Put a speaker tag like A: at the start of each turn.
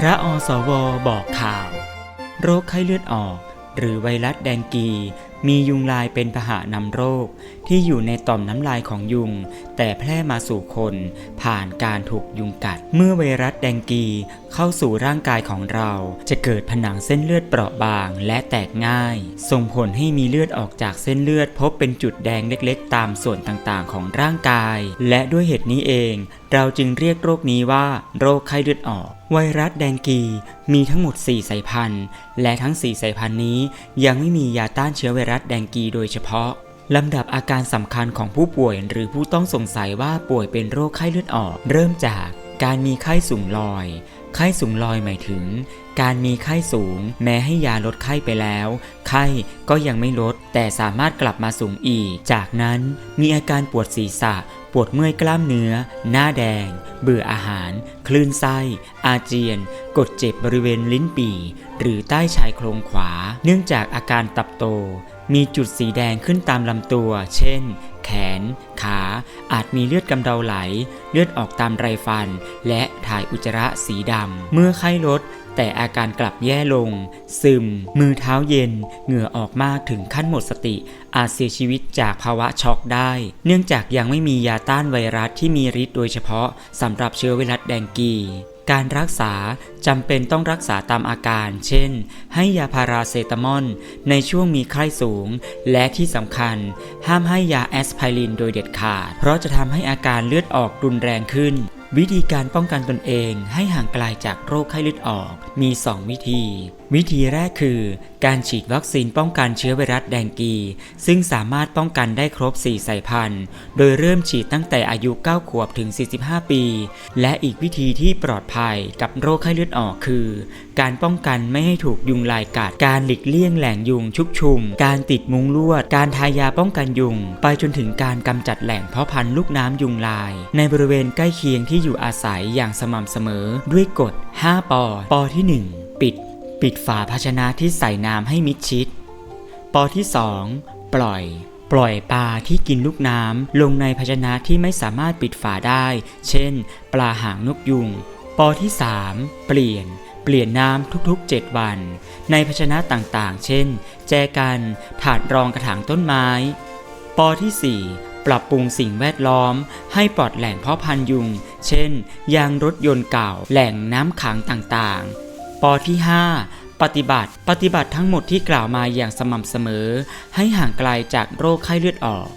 A: พระอสวบอกข่าว โรคไข้เลือดออก หรือไวรัสแดงกี มียุงลายเป็นพาหะนำโรค ที่อยู่ในต่อมน้ำลายของยุง แต่แพร่มาสู่คน ผ่านการถูกยุงกัด เมื่อไวรัสแดงกีเข้าสู่ร่างกายของเรา จะเกิดผนังเส้นเลือดเปราะบางและแตกง่าย ส่งผลให้มีเลือดออกจากเส้นเลือดพบเป็นจุดแดงเล็กๆ ตามส่วนต่างๆ ของร่างกาย และด้วยเหตุนี้เอง เราจึงเรียกโรคนี้ว่า โรคไข้เลือดออกไวรัสแดงกีมีทั้งหมด 4 สายพันธุ์ และทั้ง 4 สายพันธุ์นี้ยังไม่มียาต้านเชื้อไวรัสแดงกีโดยเฉพาะลำดับอาการสำคัญของผู้ป่วยหรือผู้ต้องสงสัยว่าป่วยเป็นโรคไข้เลือดออก เริ่มจากการมีไข้สูงลอย ไข้สูงลอยหมายถึง การมีไข้สูง แม้ให้ยาลดไข้ไปแล้ว ไข้ก็ยังไม่ลด แต่สามารถกลับมาสูงอีก จากนั้นมีอาการปวดศีรษะ ปวดเมื่อยกล้ามเนื้อ หน้าแดง เบื่ออาหาร คลื่นไส้ อาเจียน กดเจ็บบริเวณลิ้นปี่ หรือใต้ชายโครงขวา เนื่องจากอาการตับโต มีจุดสีแดงขึ้นตามลำตัว เช่น แขน ขา อาจมีเลือดกำเดาไหล เลือดออกตามไรฟัน และถ่ายอุจจาระสีดำ เมื่อไข้ลดแต่อาการกลับแย่ลง ซึม มือเท้าเย็น เหงื่อออกมากถึงขั้นหมดสติ อาจเสียชีวิตจากภาวะช็อกได้ เนื่องจากยังไม่มียาต้านไวรัสที่มีฤทธิ์โดยเฉพาะสำหรับเชื้อไวรัสแดงกี การรักษาจำเป็นต้องรักษาตามอาการ เช่น ให้ยาพาราเซตามอลในช่วงมีไข้สูง และที่สำคัญ ห้ามให้ยาแอสไพรินโดยเด็ดขาด เพราะจะทำให้อาการเลือดออกรุนแรงขึ้น วิธีการป้องกันตนเองให้ห่างไกลจากโรคไข้เลือดออกมี 2 วิธีวิธีแรกคือ การฉีดวัคซีนป้องกันเชื้อไวรัสแดงกี ซึ่งสามารถป้องกันได้ครบ 4 สายพันธุ์ โดยเริ่มฉีดตั้งแต่อายุ 9 ขวบถึง 45 ปี และอีกวิธีที่ปลอดภัยกับโรคไข้เลือดออกคือ การป้องกันไม่ให้ถูกยุงลายกัด การหลีกเลี่ยงแหล่งยุงชุกชุม การติดมุ้งลวด การทายาป้องกันยุง ไปจนถึงการกำจัดแหล่งเพาะพันธุ์ลูกน้ำยุงลาย ในบริเวณใกล้เคียงที่อยู่อาศัยอย่างสม่ำเสมอ ด้วยกฎ 5 ปอ ปอที่ 1 ปิด ปิดฝาภาชนะที่ใส่น้ำให้มิดชิด ปอที่2ปล่อย ปล่อยปลาที่กินลูกน้ำลงในภาชนะที่ไม่สามารถปิดฝาได้ เช่น ปลาหางนกยุง ปอที่3เปลี่ยน เปลี่ยนน้ำทุกๆ 7 วัน ในภาชนะต่างๆ เช่น แจกัน ถาดรองกระถางต้นไม้ ปอที่4ปรับปรุงสิ่งแวดล้อม ให้ปลอดแหล่งเพาะพันยุง เช่น ยางรถยนต์เก่า แหล่งน้ำขังต่างๆ อที่ 5 ปฏิบัติ ปฏิบัติทั้งหมดที่กล่าวมาอย่างสม่ำเสมอ ให้ห่างไกลจากโรคไข้เลือดออก